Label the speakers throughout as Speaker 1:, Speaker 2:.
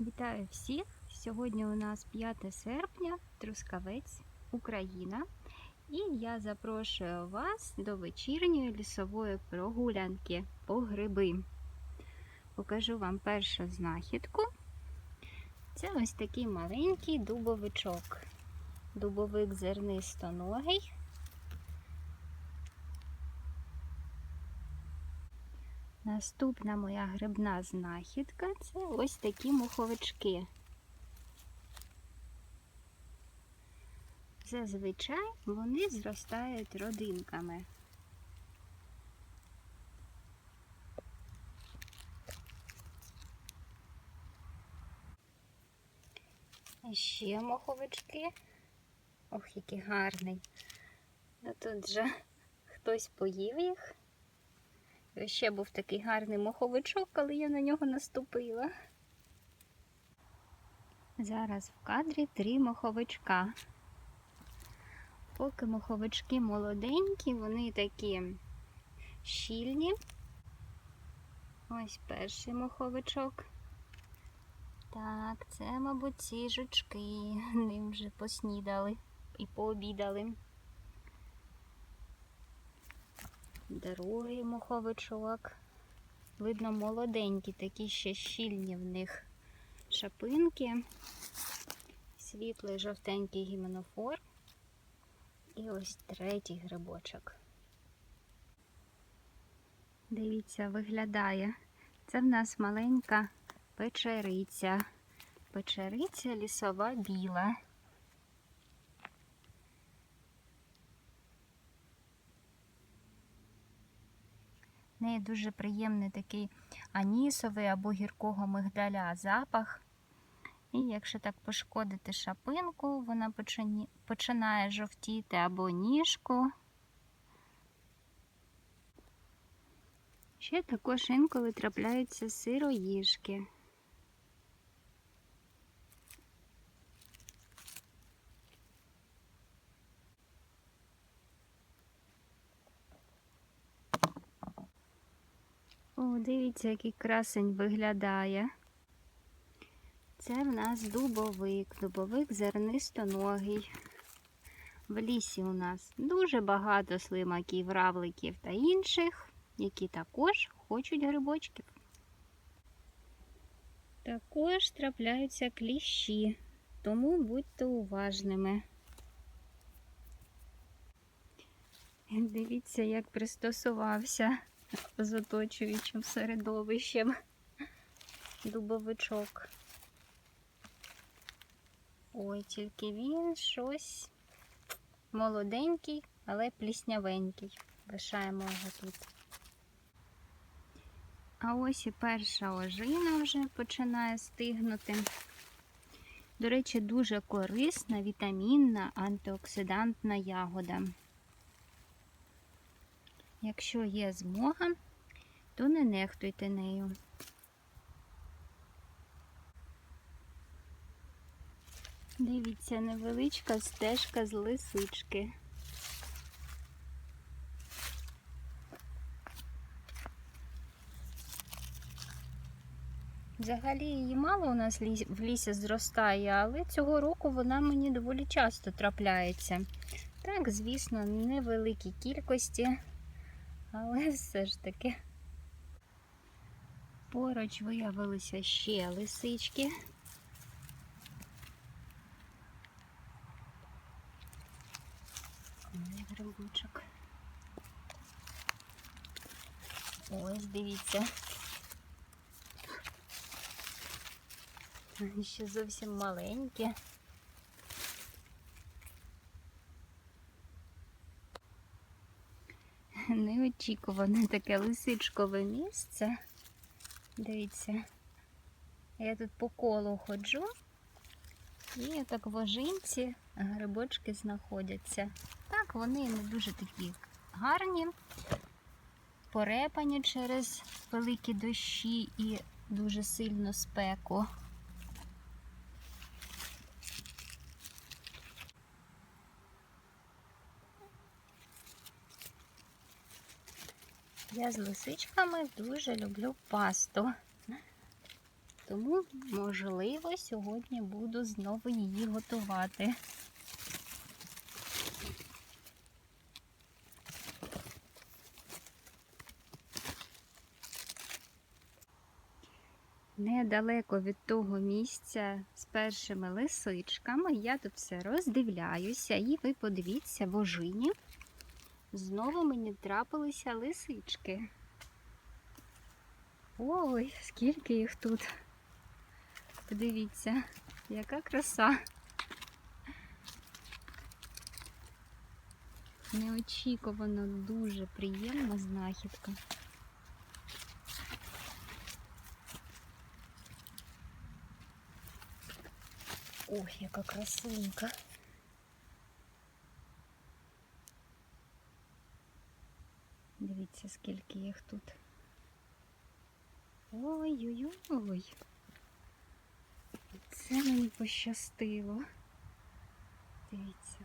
Speaker 1: Вітаю всіх! Сьогодні у нас 5 серпня, Трускавець, Україна. І я запрошую вас до вечірньої лісової прогулянки по гриби. Покажу вам першу знахідку. Це ось такий маленький дубовичок. Дубовик зернистоногий. Наступна моя грибна знахідка це ось такі муховички. Зазвичай вони зростають родинками. І ще моховички. Ох, який гарний. Ну тут же хтось поїв їх. Ще був такий гарний моховичок, коли я на нього наступила. Зараз в кадрі три моховичка. Поки моховички молоденькі, вони такі щільні. Ось перший моховичок. Так, це, мабуть, ці жучки. Ним вже поснідали і пообідали. Другий моховичок. Видно, молоденькі, такі ще щільні в них шапинки, світлий жовтенький гіменофор. І ось третій грибочок. Дивіться, виглядає. Це в нас маленька печериця. Печериця лісова біла. Неї дуже приємний такий анісовий або гіркого мигдаля запах. І якщо так пошкодити шапинку, вона починає жовтіти або ніжку. Ще також інколи трапляються сироїжки. Дивіться, який красень виглядає. Це в нас дубовик, дубовик зернистоногий. В лісі у нас дуже багато слимаків, равликів та інших, які також хочуть грибочків. Також трапляються кліщі, тому будьте уважними. Дивіться, як пристосувався з оточуючим середовищем дубовичок. Ой, тільки він щось молоденький, але пліснявенький. Лишаємо його тут. А ось і перша ожина вже починає стигнути. До речі, дуже корисна, вітамінна, антиоксидантна ягода. Якщо є змога, то не нехтуйте нею. Дивіться, невеличка стежка з лисички. Взагалі її мало у нас в лісі зростає, але цього року вона мені доволі часто трапляється. Так, звісно, невеликій кількості, але все ж таки. Поруч виявилися ще лисички. Грибочок. Ось, дивіться. Ще зовсім маленькі. Неочікуване таке лисичкове місце. Дивіться, я тут по колу ходжу, і так в ожинці грибочки знаходяться. Так, вони не дуже такі гарні, порепані через великі дощі і дуже сильну спеку. Я з лисичками дуже люблю пасту. Тому, можливо, сьогодні буду знову її готувати. Недалеко від того місця з першими лисичками я тут все роздивляюся, і ви подивіться, в ожині знову мені трапилися лисички. Ой, скільки їх тут. Подивіться, яка краса. Неочікувано дуже приємна знахідка. Ой, яка красунька. Дивіться, скільки їх тут. Ой-ой-ой. Це мені пощастило. Дивіться.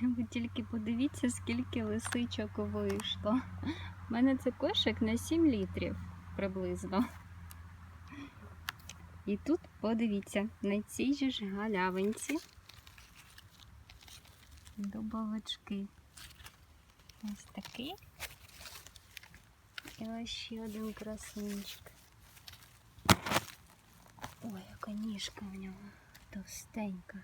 Speaker 1: Ви тільки подивіться, скільки лисичок вийшло. У мене це кошик на 7 літрів приблизно. І тут подивіться, на цій же ж галявинці дубовички. Ось такий. І ось ще один красунчик. Ой, яка ніжка в нього товстенька.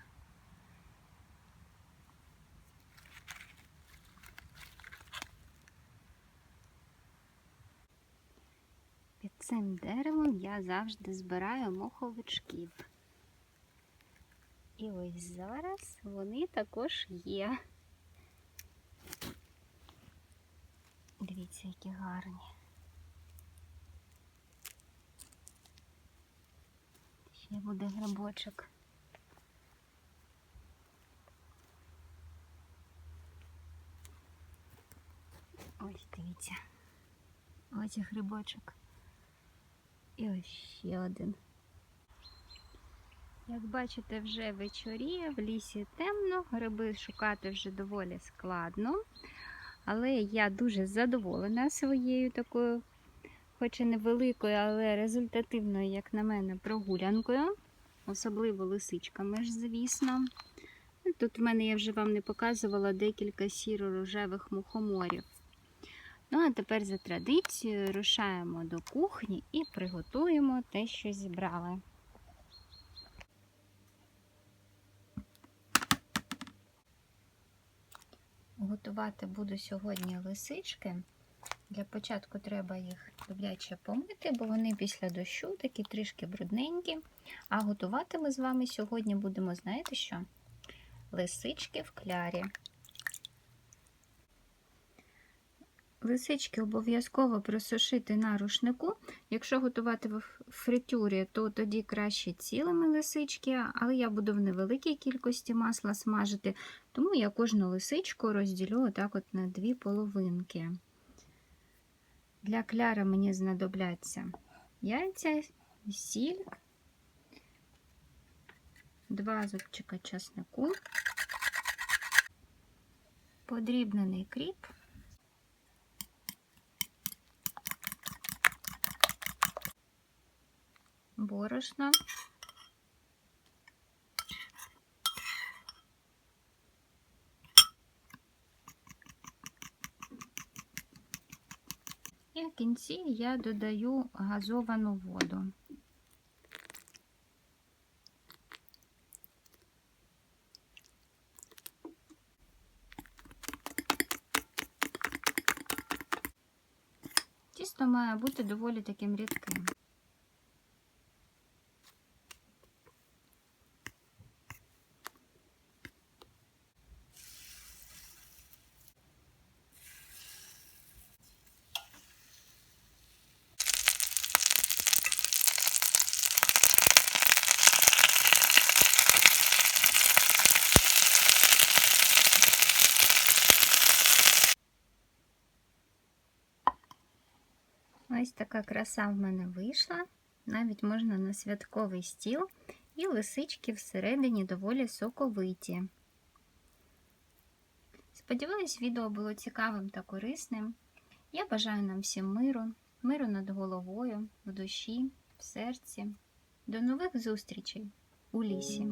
Speaker 1: Цим деревом я завжди збираю моховичків. І ось зараз вони також є. Дивіться, які гарні. Ще буде грибочок. Ось дивіться. Ось грибочок. І ось ще один. Як бачите, вже вечоріє, в лісі темно, гриби шукати вже доволі складно. Але я дуже задоволена своєю такою, хоч і невеликою, але результативною, як на мене, прогулянкою. Особливо лисичками ж, звісно. Тут в мене я вже вам не показувала декілька сіро-рожевих мухоморів. Ну, а тепер за традицією рушаємо до кухні і приготуємо те, що зібрали. Готувати буду сьогодні лисички. Для початку треба їх добряче помити, бо вони після дощу такі трішки брудненькі. А готувати ми з вами сьогодні будемо, знаєте що? Лисички в клярі. Лисички обов'язково просушити на рушнику. Якщо готувати в фритюрі, то тоді краще цілими лисички, але я буду в невеликій кількості масла смажити, тому я кожну лисичку розділю отак от на дві половинки. Для кляра мені знадобляться яйця, сіль, два зубчика часнику, подрібнений кріп. Борошно. І в кінці я додаю газовану воду. Тісто має бути доволі таким рідким. Ось така краса в мене вийшла. Навіть можна на святковий стіл, і лисички всередині доволі соковиті. Сподіваюсь, відео було цікавим та корисним. Я бажаю нам всім миру, миру над головою, в душі, в серці. До нових зустрічей у лісі.